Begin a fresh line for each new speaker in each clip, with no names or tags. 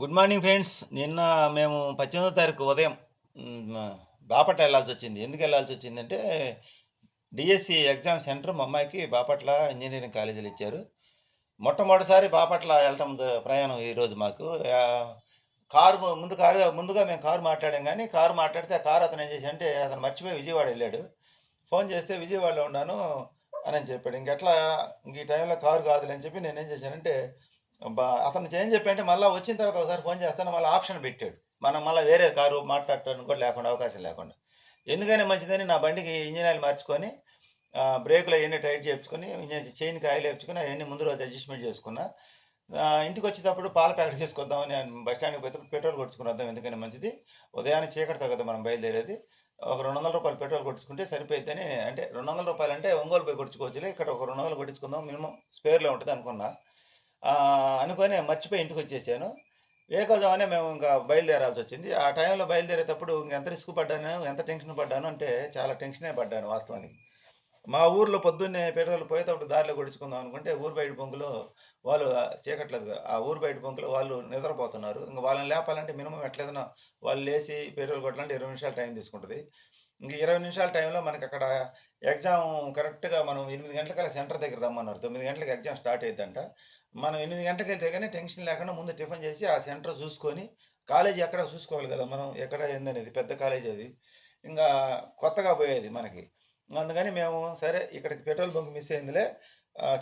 Good morning friends. నిన్న మేము పద్దెనిమిదో తారీఖు ఉదయం బాపట్ల వెళ్ళాల్సి వచ్చింది. ఎందుకు వెళ్ళాల్సి వచ్చిందంటే డిఎస్సి ఎగ్జామ్ సెంటర్ మా అమ్మాయికి బాపట్ల ఇంజనీరింగ్ కాలేజీలు ఇచ్చారు. మొట్టమొదటిసారి బాపట్ల వెళ్ళటం ప్రయాణం ఈరోజు మాకు. కారు ముందు కారు ముందుగా మేము కారు మాట్లాడాం కానీ కారు మాట్లాడితే ఆ కారు అతను ఏం చేసి అంటే అతను మర్చిపోయి విజయవాడ వెళ్ళాడు. ఫోన్ చేస్తే విజయవాడలో ఉన్నాను అని చెప్పాడు. ఇంకెట్లా ఇంక ఈ టైంలో కారు కాదులే అని చెప్పి నేను ఏం చేశానంటే అతను ఏం చెప్పంటే మళ్ళీ వచ్చిన తర్వాత ఒకసారి ఫోన్ చేస్తాను మళ్ళీ ఆప్షన్ పెట్టాడు. మనం మళ్ళీ వేరే కారు మాట్లాడటానికి కూడా లేకుండా అవకాశం లేకుండా. ఎందుకని మంచిదని నా బండికి ఇంజిన్ ఆయిల్ మార్చుకొని బ్రేకులు అవన్నీ టైట్ చేయించుకొని ఇంజిన్ చైన్కి ఆయిల్ వేయించుకొని అవన్నీ ముందు రోజు అడ్జస్ట్మెంట్ చేసుకున్నా. ఇంటికి వచ్చేటప్పుడు పాల ప్యాకెట్ తీసుకొద్దామని బస్ స్టాండ్కి పోతే పెట్రోల్ కొట్టుకుని వద్దాం ఎందుకని మంచిది. ఉదయాన్నే చీకటితో కదా మనం బయలుదేరేది. ఒక రెండు వందల రూపాయలు పెట్రోల్ కొట్టుకుంటే సరిపోయిద్దని అంటే రెండు వందల రూపాయలు అంటే ఒంగోలు పోయి కొట్టుకోవచ్చులే ఇక్కడ ఒక రెండు వందలు కొట్టించుకుందాం మినిమం స్పేర్లో ఉంటుంది అనుకున్నా. అనుకొని మర్చిపోయి ఇంటికి వచ్చేసాను. వేకోజామనే మేము ఇంకా బయలుదేరాల్సి వచ్చింది. ఆ టైంలో బయలుదేరేటప్పుడు ఎంత రిస్క్ పడ్డాను ఎంత టెన్షన్ పడ్డాను అంటే చాలా టెన్షనే పడ్డాను వాస్తవానికి. మా ఊర్లో పొద్దున్నే పెట్రోల్ పోయేటప్పుడు దారిలో కొడుచుకుందాం అనుకుంటే ఊరు బయట బొంకులో వాళ్ళు చీకట్లేదు. ఆ ఊరు బయట బొంకులో వాళ్ళు నిద్రపోతున్నారు. ఇంకా వాళ్ళని లేపాలంటే మినిమం ఎట్లేదన్నా వాళ్ళు లేచి పెట్రోల్ కొట్టాలంటే ఇరవై నిమిషాలు టైం తీసుకుంటుంది. ఇంక ఇరవై నిమిషాల టైంలో మనకి అక్కడ ఎగ్జామ్ కరెక్ట్గా మనం ఎనిమిది గంటలకల్లా సెంటర్ దగ్గర రమ్మన్నారు. తొమ్మిది గంటలకు ఎగ్జామ్ స్టార్ట్ అయ్యిందంట మనం ఎనిమిది గంటలకు వెళ్తే కానీ టెన్షన్ లేకుండా ముందు టిఫిన్ చేసి ఆ సెంటర్ చూసుకొని కాలేజీ ఎక్కడ చూసుకోవాలి కదా మనం ఎక్కడ ఏందనేది పెద్ద కాలేజీ అది. ఇంకా కొత్తగా పోయేది మనకి. అందుకని మేము సరే ఇక్కడికి పెట్రోల్ బంక్ మిస్ అయిందిలే. ఆ,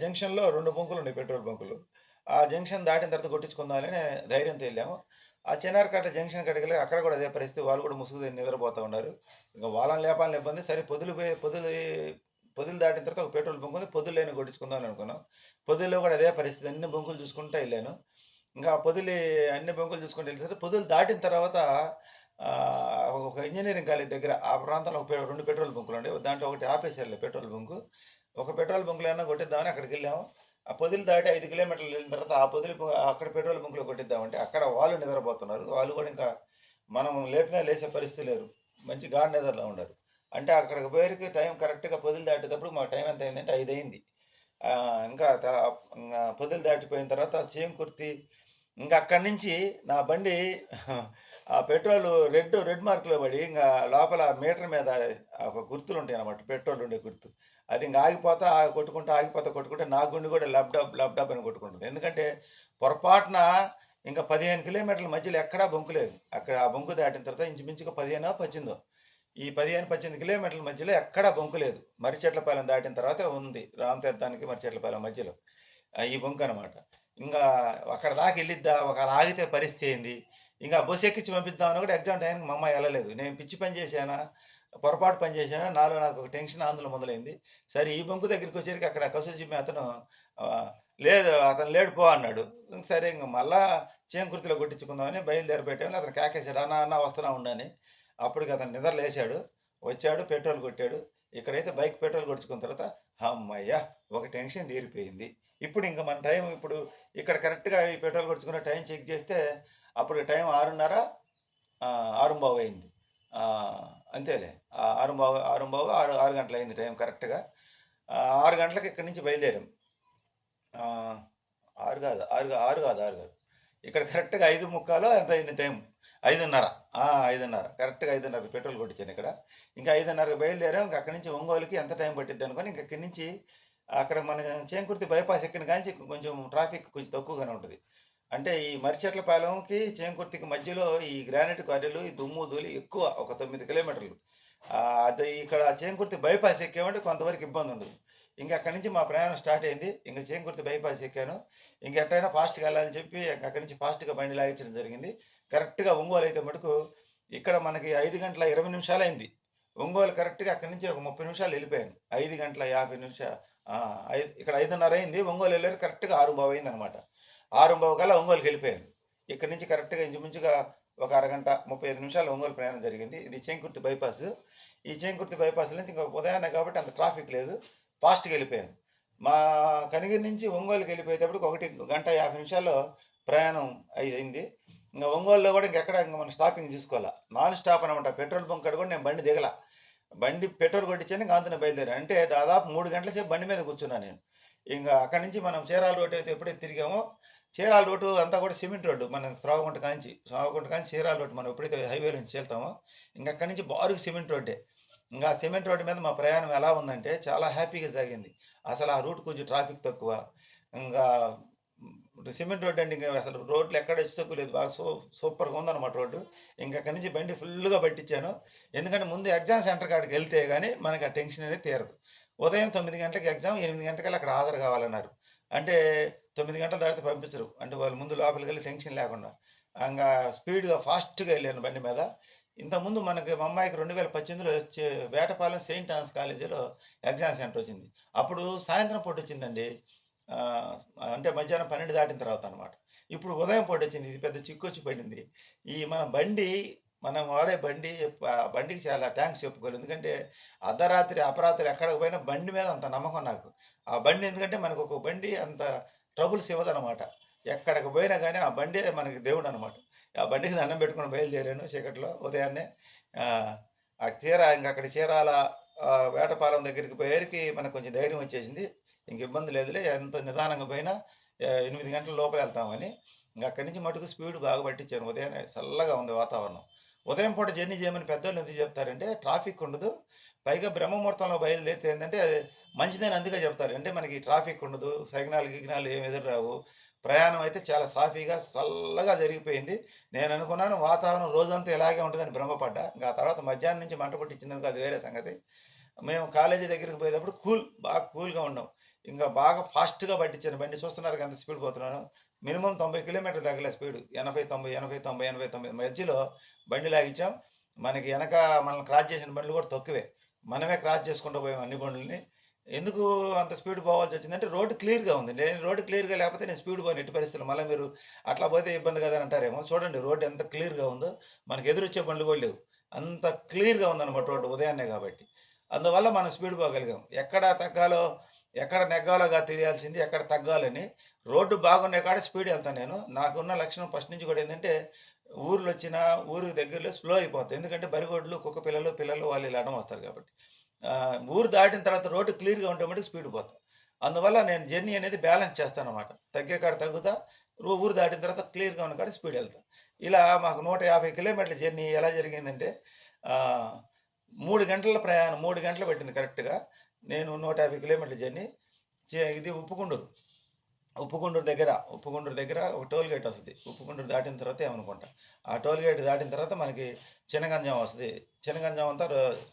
జంక్షన్లో రెండు బంకులు ఉన్నాయి పెట్రోల్ బంకులు. ఆ జంక్షన్ దాటిన తర్వాత కొట్టించుకుందామని ధైర్యంతో వెళ్ళాము. ఆ చెన్నార్కట్ల జంక్షన్ కడిగి వెళ్ళి అక్కడ కూడా అదే పరిస్థితి. వాళ్ళు కూడా ముసుగు నిద్రపోతూ ఉన్నారు. ఇంకా వాళ్ళని లేపాలని ఇబ్బంది. సరే పొదులు పోయి పొదులు పొదులు దాటిన తర్వాత ఒక పెట్రోల్ బంక్ ఉంది పొదులు లేని కొట్టించుకుందాం అనుకున్నాం. పొదుల్లో కూడా అదే పరిస్థితి అన్ని బొంగులు చూసుకుంటూ వెళ్ళాను. ఇంకా పొదిలి అన్ని బంకులు చూసుకుంటూ వెళ్తే పొదులు దాటిన తర్వాత ఒక ఇంజనీరింగ్ కాలేజ్ దగ్గర ఆ ప్రాంతంలో ఒక రెండు పెట్రోల్ బంకులు ఉండే. దాంట్లో ఒకటి ఆపేశారులే పెట్రోల్ బంకు. ఒక పెట్రోల్ బంకులో ఏమన్నా కొట్టిద్దామని అక్కడికి వెళ్ళాము ఆ పొదులు దాటి ఐదు కిలోమీటర్లు వెళ్ళిన తర్వాత ఆ పొదిలి అక్కడ పెట్రోల్ బంకులో కొట్టిద్దామంటే అక్కడ వాళ్ళు నిద్రపోతున్నారు. వాళ్ళు కూడా ఇంకా మనం లేపినా లేచే పరిస్థితి లేరు మంచి గాఢ నిద్రలో ఉన్నారు. అంటే అక్కడికి పోయేకి టైం కరెక్ట్గా పొదులు దాటేటప్పుడు మా టైం ఎంత అయిందంటే ఐదు అయింది ఇంకా పొదులు దాటిపోయిన తర్వాత చేంకుర్తి ఇంకా అక్కడి నుంచి నా బండి ఆ పెట్రోల్ రెడ్ రెడ్ మార్క్లో పడి ఇంకా లోపల మీటర్ మీద ఒక గుర్తులు ఉంటాయి అన్నమాట పెట్రోల్ ఉండే గుర్తు. అది ఇంకా ఆగిపోతా ఆ- కొట్టుకుంటా ఆగిపోతా కొట్టుకుంటే నా గుండె కూడా ల్యాప్టాప్ ల్యాప్టాప్ అని కొట్టుకుంటుంది. ఎందుకంటే పొరపాటున ఇంకా పదిహేను కిలోమీటర్ల మధ్యలో ఎక్కడా బొంకు లేదు. అక్కడ ఆ బొంకు దాటిన తర్వాత ఇంచుమించుగా పదిహేనో పచ్చిందో ఈ పదిహేను పద్దెనిమిది కిలోమీటర్ల మధ్యలో ఎక్కడా బొంకు లేదు. మరిచెట్లపాలెం దాటిన తర్వాత ఉంది. రామతీర్థానికి మరిచెట్లపాలెం మధ్యలో. ఈ బొంకు అనమాట ఇంకా అక్కడ దాకా వెళ్ళిద్దా? ఒక ఆగితే పరిస్థితి ఏంది? ఇంకా బస్సు ఎక్కించి పంపిద్దామని కూడా ఎగ్జామ్ టైంకి మా అమ్మాయి వెళ్ళలేదు. నేను పిచ్చి పని చేశానా? పొరపాటు పని చేశానా? నాలో నాకు ఒక టెన్షన్ ఆందోళన మొదలైంది. సరే ఈ బొంకు దగ్గరికి వచ్చేసరికి అక్కడ కసు చెప్పి అతను లేదు అతను లేడు పో అన్నాడు. సరే ఇంక మళ్ళా చేంకుర్తిలో కొట్టించుకుందామని బయలుదేరి పెట్టాము అతను కేకేశాడు. అన్న అన్న వస్తున్నా ఉండని అప్పటికి అతను నిద్ర లేచాడు. వచ్చాడు పెట్రోల్ కొట్టాడు. ఇక్కడైతే బైక్ పెట్రోల్ కొట్టుకున్న తర్వాత అమ్మయ్య ఒక టెన్షన్ తీరిపోయింది. ఇప్పుడు ఇంకా మన టైం ఇప్పుడు ఇక్కడ కరెక్ట్గా ఈ పెట్రోల్ కొట్టుకున్న టైం చెక్ చేస్తే అప్పుడు టైం ఆరున్నర ఆరుంబావు అయింది. అంతేలే. ఆరుంబావు ఆరుంబావు ఆరు ఆరు గంటలు అయింది టైం కరెక్ట్గా. ఆరు గంటలకు ఇక్కడి నుంచి బయలుదేరాం. ఆరు కాదు ఆరు ఆరు కాదు ఆరు కాదు. ఇక్కడ కరెక్ట్గా ఐదు ముక్కాలో ఎంత అయింది టైం? ఐదున్నర. ఐదున్నర. కరెక్ట్గా ఐదున్నర పెట్రోల్ కొట్టించాను ఇక్కడ. ఇంకా ఐదున్నరకు బయలుదేరాం. ఇంకా అక్కడి నుంచి ఒంగోలుకి ఎంత టైం పట్టిద్ది అనుకొని ఇంకా ఇక్కడి నుంచి అక్కడ మన చేంకుర్తి బైపాస్ ఎక్కిన కానీ కొంచెం ట్రాఫిక్ కొంచెం తక్కువగానే ఉంటుంది. అంటే ఈ మరిచెట్లపాలెంకి చేంకుర్తికి మధ్యలో ఈ గ్రానైట్ కార్యలు ఈ దుమ్ము ధూళి ఎక్కువ ఒక తొమ్మిది కిలోమీటర్లు. అది ఇక్కడ చేంకుర్తి బైపాస్ ఎక్కామంటే కొంతవరకు ఇబ్బంది ఉండదు ఇంకా అక్కడి నుంచి మా ప్రయాణం స్టార్ట్ అయింది. ఇంకా చేంకుర్తి బైపాస్ ఎక్కాను. ఇంక ఎట్టయినా ఫాస్ట్గా వెళ్ళాలని చెప్పి అక్కడి నుంచి ఫాస్ట్గా బండి లాగించడం జరిగింది. కరెక్ట్గా ఒంగోలు అయితే మటుకు ఇక్కడ మనకి ఐదు గంటల ఇరవై నిమిషాలు అయింది. ఒంగోలు కరెక్ట్గా అక్కడి నుంచి ఒక ముప్పై నిమిషాలు వెళ్ళిపోయాను. ఐదు గంటల యాభై నిమిషాలు ఐదు ఇక్కడ ఐదున్నర అయింది. ఒంగోలు వెళ్ళారు. కరెక్ట్గా ఆరు అయింది అనమాట ఆరు కల్లా ఒంగోలుకి వెళ్ళిపోయాను. ఇక్కడ నుంచి కరెక్ట్గా ఇంచుమించుగా ఒక అరగంట ముప్పై ఐదు నిమిషాలు ఒంగోలు ప్రయాణం జరిగింది. ఇది చేంకుర్తి బైపాస్. ఈ చేంకుర్తి బైపాస్ నుంచి ఇంకా ఉదయాన్నే కాబట్టి అంత ట్రాఫిక్ లేదు. ఫాస్ట్గా వెళ్ళిపోయాను. మా కనిగిరి నుంచి ఒంగోలుకి వెళ్ళిపోయేటప్పటికి ఒకటి గంట యాభై నిమిషాల్లో ప్రయాణం అయింది. ఇంకా ఒంగోలులో కూడా ఇంకెక్కడ ఇంకా మనం స్టాపింగ్ తీసుకోవాలా? నాన్ స్టాప్ అనమాట పెట్రోల్ బంక్ కాడ కూడా నేను బండి దిగల. బండి పెట్రోల్ కొట్టించాను ఇంకా అంతనే బయలుదేరాను. అంటే దాదాపు మూడు గంటల సేపు బండి మీద కూర్చున్నాను నేను. ఇంకా అక్కడి నుంచి మనం చీరాల రోడ్ అయితే ఎప్పుడైతే తిరిగామో చీరాల రోడ్డు అంతా కూడా సిమెంట్ రోడ్డు. మనం త్రోవగుంట కాంచి త్రోవగుంట కాంచి చీరాల రోడ్డు మనం ఎప్పుడైతే హైవే నుంచి వెళ్తామో ఇంకా అక్కడి నుంచి బారుకు సిమెంట్ రోడ్డే. ఇంకా సిమెంట్ రోడ్డు మీద మా ప్రయాణం ఎలా ఉందంటే చాలా హ్యాపీగా సాగింది అసలు ఆ రూట్ కొంచెం ట్రాఫిక్ తక్కువ. ఇంకా సిమెంట్ రోడ్డు అండి ఇంకా అసలు రోడ్లు ఎక్కడ వచ్చి తక్కువ లేదు. బాగా సూ సూపర్గా ఉందన్నమాట రోడ్డు. ఇంకా అక్కడి నుంచి బండి ఫుల్గా పట్టించాను. ఎందుకంటే ముందు ఎగ్జామ్ సెంటర్ కాడికి వెళ్తే కానీ మనకి ఆ టెన్షన్ అనేది తీరదు. ఉదయం తొమ్మిది గంటలకు ఎగ్జామ్ ఎనిమిది గంటలకి అక్కడ హాజరు కావాలన్నారు. అంటే తొమ్మిది గంటల దాటితే పంపించరు. అంటే వాళ్ళు ముందు లోపలికి వెళ్ళి టెన్షన్ లేకుండా. ఇంకా స్పీడ్గా ఫాస్ట్గా వెళ్ళాను బండి మీద. ఇంతకుముందు మనకి మా అమ్మాయికి రెండు వేల పద్దెనిమిదిలో వచ్చే వేటపాలెం సెయింట్ ఆన్స్ కాలేజీలో ఎగ్జామ్ సెంటర్ వచ్చింది. అప్పుడు సాయంత్రం పూట వచ్చిందండి. అంటే మధ్యాహ్నం పన్నెండు దాటిన తర్వాత అనమాట ఇప్పుడు ఉదయం పూట వచ్చింది. ఇది పెద్ద చిక్కు వచ్చి పడింది ఈ మన బండి మనం వాడే బండి ఆ బండికి చాలా ట్యాంక్స్ చెప్పుకోవాలి. ఎందుకంటే అర్ధరాత్రి అపరాత్రి ఎక్కడికి పోయినా బండి మీద అంత నమ్మకం నాకు. ఆ బండి ఎందుకంటే మనకు ఒక బండి అంత ట్రబుల్స్ ఇవ్వదన్నమాట. ఎక్కడికి పోయినా కానీ ఆ బండి మనకి దేవుడు అనమాట ఆ బండికి దండం పెట్టుకుని బయలుదేరాను చీకట్లో. ఉదయాన్నే ఆ తీరా ఇంక అక్కడ చీరాల వేటపాలెం దగ్గరికి పోయేరికి మనకు కొంచెం ధైర్యం వచ్చేసింది. ఇంక ఇబ్బంది లేదులే ఎంత నిదానంగా పోయినా ఎనిమిది గంటల లోపల వెళ్తామని ఇంక అక్కడి నుంచి మటుకు స్పీడ్ బాగా పట్టించాను. ఉదయాన్నే చల్లగా ఉంది వాతావరణం. ఉదయం పూట జర్నీ చేయమని పెద్దోళ్ళు ఎందుకు చెప్తారంటే ట్రాఫిక్ ఉండదు. పైగా బ్రహ్మముహూర్తంలో బయలుదేరితే ఏంటంటే అది మంచిదని అందుకే చెప్తారు. అంటే మనకి ట్రాఫిక్ ఉండదు సైగ్నాలు గిగ్నాలు ఏమి ఎదురు రావు. ప్రయాణం అయితే చాలా సాఫీగా చల్లగా జరిగిపోయింది. నేను అనుకున్నాను వాతావరణం రోజంతా ఇలాగే ఉంటుందని భ్రమపడ్డా. ఇంకా తర్వాత మధ్యాహ్నం నుంచి మంట పుట్టించింది అది వేరే సంగతి. మేము కాలేజీ దగ్గరికి పోయేటప్పుడు కూల్ బాగా కూల్గా ఉన్నాం. ఇంకా బాగా ఫాస్ట్గా పట్టించాను. బండి చూస్తున్నారు కదా ఎంత స్పీడ్ పోతున్నాను. మినిమం తొంభై కిలోమీటర్ తగ్గలే స్పీడ్. ఎనభై తొంభై ఎనభై తొంభై ఎనభై తొంభై మధ్యలో బండి లాగించాం. మనకి వెనక మనల్ని క్రాస్ చేసిన బండ్లు కూడా తక్కువే. మనమే క్రాస్ చేసుకుంటూ పోయాం అన్ని బండ్లని. ఎందుకు అంత స్పీడ్ పోవాల్సి వచ్చిందంటే రోడ్డు క్లియర్గా ఉంది. నేను రోడ్డు క్లియర్గా లేకపోతే నేను స్పీడ్ పోయిన ఎట్టి పరిస్థితులు మళ్ళీ మీరు అట్లా పోతే ఇబ్బంది కదా అంటారేమో. చూడండి రోడ్డు ఎంత క్లియర్గా ఉందో. మనకి ఎదురొచ్చే బండ్లు కూడా లేవు. అంత క్లియర్గా ఉందన్నమాట రోడ్డు ఉదయాన్నే కాబట్టి. అందువల్ల మనం స్పీడ్ పోగలిగాం. ఎక్కడ తగ్గాలో ఎక్కడ నెగ్గాలోగా తెలియాల్సింది ఎక్కడ తగ్గాలని. రోడ్డు బాగున్న కాడ స్పీడ్ వెళ్తాను నేను. నాకున్న లక్షణం ఫస్ట్ నుంచి కూడా ఏంటంటే ఊర్లు వచ్చిన ఊరు దగ్గరలో స్లో అయిపోతాయి. ఎందుకంటే బరిగోడ్లు కుక్క పిల్లలు పిల్లలు వాళ్ళు ఇలా అడం వస్తారు కాబట్టి. ఊరు దాటిన తర్వాత రోడ్డు క్లియర్గా ఉంటే మటుకు స్పీడ్ పోతాం అందువల్ల నేను జర్నీ అనేది బ్యాలెన్స్ చేస్తాను అనమాట తగ్గే కాడ తగ్గుతా ఊరు దాటిన తర్వాత క్లియర్గా ఉన్న కాడ స్పీడ్ వెళ్తాం. ఇలా మాకు నూట యాభై కిలోమీటర్ల జర్నీ ఎలా జరిగిందంటే మూడు గంటల ప్రయాణం మూడు గంటలు పట్టింది కరెక్ట్గా. నేను నూట యాభై కిలోమీటర్ల జర్నీ ఇది ఉప్పుకుండూరు. ఉప్పుకుండూరు దగ్గర ఉప్పుకుండూరు దగ్గర ఒక టోల్ గేట్ వస్తుంది. ఉప్పుకుండూరు దాటిన తర్వాత ఏమనుకుంటా? ఆ టోల్ గేట్ దాటిన తర్వాత మనకి చినగంజం వస్తుంది. చినగంజం అంతా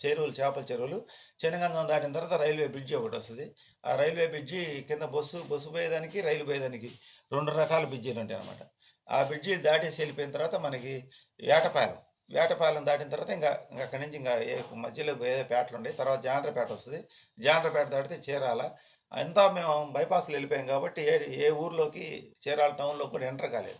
చెరువులు చేపల చెరువులు. చినగంజం దాటిన తర్వాత రైల్వే బ్రిడ్జి ఒకటి వస్తుంది. ఆ రైల్వే బ్రిడ్జి కింద బస్సు బస్సు పోయేదానికి రైలు పోయేదానికి రెండు రకాల బ్రిడ్జీలు ఉంటాయి అనమాట ఆ బ్రిడ్జి దాటేసి వెళ్ళిపోయిన తర్వాత మనకి వేటపాలెం. వేటపాలెం దాటిన తర్వాత ఇంకా ఇంకా అక్కడి నుంచి ఇంకా ఏ మధ్యలో ఏదో పేటలు ఉంటాయి తర్వాత జాండ్రపేట వస్తుంది. జాండ్రపేట దాటితే చీరాల. అంతా మేము బైపాస్లో వెళ్ళిపోయాం కాబట్టి ఏ ఏ ఊర్లోకి చీరాల టౌన్లో కూడా ఎంటర్ కాలేదు.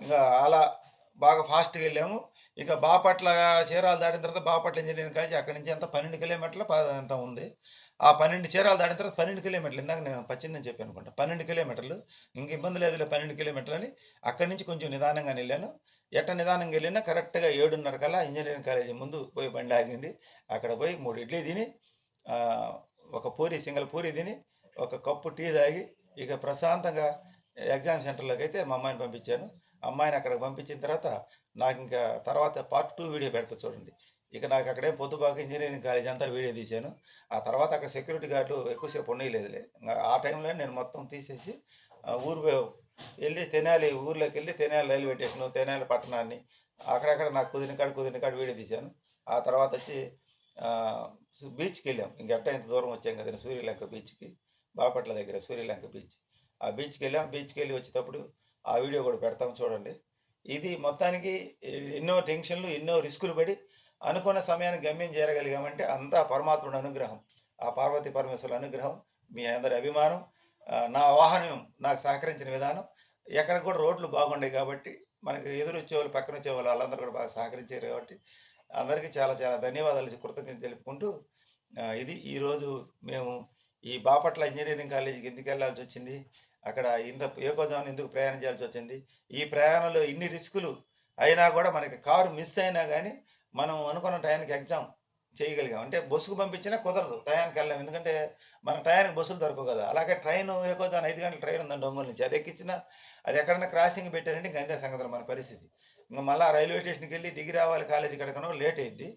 ఇంకా అలా బాగా ఫాస్ట్గా వెళ్ళాము. ఇక బాపట్ల చీరాలు దాటిన తర్వాత బాపట్ల ఇంజనీరింగ్ కాలేజ్ అక్కడి నుంచి అంత పన్నెండు కిలోమీటర్ల ప- అంత ఉంది. ఆ పన్నెండు చీరాలు దాటిన తర్వాత పన్నెండు కిలోమీటర్లు ఇందాక నేను పచ్చిందని చెప్పి అనుకుంటా. పన్నెండు కిలోమీటర్లు ఇంక ఇబ్బంది లేదులే పన్నెండు కిలోమీటర్లు అని అక్కడి నుంచి కొంచెం నిదానంగా వెళ్ళాను. ఎట్ట నిదానంగా వెళ్ళినా కరెక్ట్గా ఏడున్నర కల్లా ఇంజనీరింగ్ కాలేజీ ముందు పోయి బండి ఆగింది. అక్కడ పోయి మూడు ఇడ్లీ తిని ఒక పూరి సింగల్ పూరి తిని ఒక కప్పు టీ తాగి ఇక ప్రశాంతంగా ఎగ్జామ్ సెంటర్లోకి అయితే మా అమ్మాయిని పంపించాను. అమ్మాయిని అక్కడికి పంపించిన తర్వాత నాకు ఇంకా తర్వాత పార్ట్ టూ వీడియో పెడతా చూడండి. ఇక నాకు అక్కడే పొద్దుపాకు ఇంజనీరింగ్ కాలేజ్ అంతా వీడియో తీశాను. ఆ తర్వాత అక్కడ సెక్యూరిటీ గార్డు ఎక్కువసేపు ఉండలేదులే ఆ టైంలో నేను మొత్తం తీసేసి ఊరు వెళ్ళి తెనాలి ఊర్లోకి వెళ్ళి తెనాలి రైల్వే స్టేషన్ తెనాలి పట్టణాన్ని అక్కడక్కడ నాకు కుదిరిన కాడ కుదిరిన కాడ వీడియో తీశాను. ఆ తర్వాత వచ్చి బీచ్కి వెళ్ళాం. ఇంకెట్ట ఇంత దూరం వచ్చాం కదా సూర్యలంక బీచ్కి. బాపట్ల దగ్గర సూర్యలంక బీచ్. ఆ బీచ్కి వెళ్ళాం బీచ్కి వెళ్ళి వచ్చేటప్పుడు ఆ వీడియో కూడా పెడతాం చూడండి. ఇది మొత్తానికి ఎన్నో టెన్షన్లు ఎన్నో రిస్కులు పడి అనుకున్న సమయానికి గమ్యం చేరగలిగామంటే అంతా పరమాత్ముడి అనుగ్రహం. ఆ పార్వతీ పరమేశ్వరుల అనుగ్రహం మీ అందరి అభిమానం నా వాహనం నాకు సహకరించిన విధానం. ఎక్కడ కూడా రోడ్లు బాగుండే కాబట్టి మనకి ఎదురు వచ్చేవాళ్ళు పక్కన వచ్చేవాళ్ళు వాళ్ళందరూ కూడా బాగా సహకరించారు కాబట్టి అందరికీ చాలా చాలా ధన్యవాదాలు. కృతజ్ఞతలు తెలుపుకుంటూ ఇది ఈరోజు మేము ఈ బాపట్ల ఇంజనీరింగ్ కాలేజీకి ఎందుకు వెళ్ళాల్సి వచ్చింది? అక్కడ ఇంత ఏకోజామున ఎందుకు ప్రయాణం చేయాల్సి వచ్చింది? ఈ ప్రయాణంలో ఇన్ని రిస్కులు అయినా కూడా మనకి కారు మిస్ అయినా కానీ మనం అనుకున్న టయానికి ఎగ్జామ్ చేయగలిగాం. అంటే బస్సుకు పంపించినా కుదరదు టయానికి వెళ్ళాం ఎందుకంటే మన టయానికి బస్సులు దొరకవు కదా. అలాగే ట్రైన్ ఏకోజాన్ ఐదు గంటల ట్రైన్ ఉందండి ఒంగోలు నుంచి. అది ఎక్కించినా అది ఎక్కడైనా క్రాసింగ్ పెట్టారంటే ఇంకా అంతే సంగతులు మన పరిస్థితి. ఇంకా మళ్ళీ రైల్వే స్టేషన్కి వెళ్ళి దిగి రావాలి కాలేజీ కడకనో లేట్ అయింది.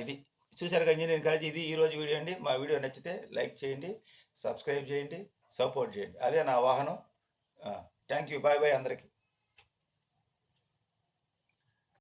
ఇది. చూసారుగా ఇంజనీరింగ్ కాలేజ్ ఇది ఈరోజు వీడియో అండి. మా వీడియో నచ్చితే లైక్ చేయండి సబ్స్క్రైబ్ చేయండి సపోర్ట్ చేయండి. అదే నా వాహనం. థ్యాంక్ యూ బాయ్ బాయ్ అందరికీ.